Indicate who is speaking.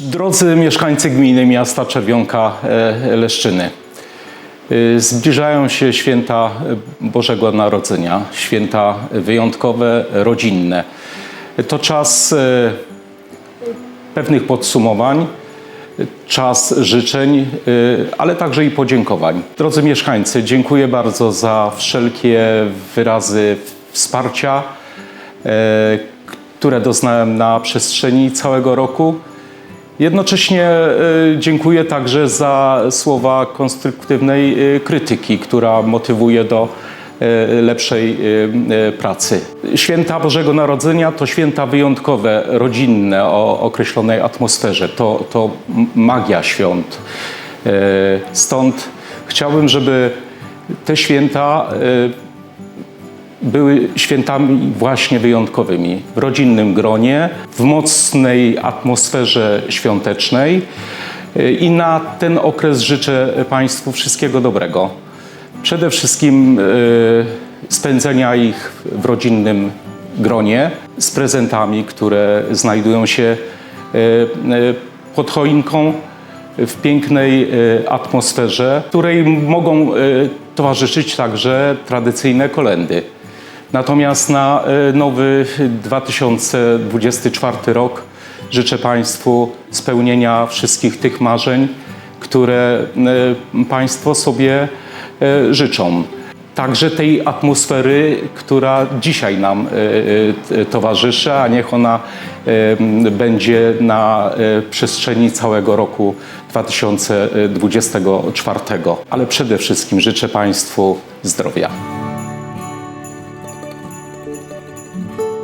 Speaker 1: Drodzy mieszkańcy gminy miasta Czerwionka e, Leszczyny, e, zbliżają się święta Bożego Narodzenia, święta wyjątkowe, rodzinne. To czas e, pewnych podsumowań, czas życzeń, ale także i podziękowań. Drodzy mieszkańcy, dziękuję bardzo za wszelkie wyrazy wsparcia, które doznałem na przestrzeni całego roku. Jednocześnie e, dziękuję także za słowa konstruktywnej e, krytyki, która motywuje do e, lepszej pracy. Święta Bożego Narodzenia to święta wyjątkowe, rodzinne, o określonej atmosferze. To, to magia świąt. Stąd chciałbym, żeby te święta były świętami właśnie wyjątkowymi, w rodzinnym gronie, w mocnej atmosferze świątecznej i na ten okres życzę Państwu wszystkiego dobrego. Przede wszystkim y, spędzenia ich w rodzinnym gronie z prezentami, które znajdują się y, y, pod choinką w pięknej atmosferze, której mogą towarzyszyć także tradycyjne kolendy. Natomiast na y, nowy 2024 rok życzę Państwu spełnienia wszystkich tych marzeń, które y, Państwo sobie y, życzą. Także tej atmosfery, która dzisiaj nam towarzyszy, a niech ona będzie na przestrzeni całego roku 2024. Ale przede wszystkim życzę Państwu zdrowia. Música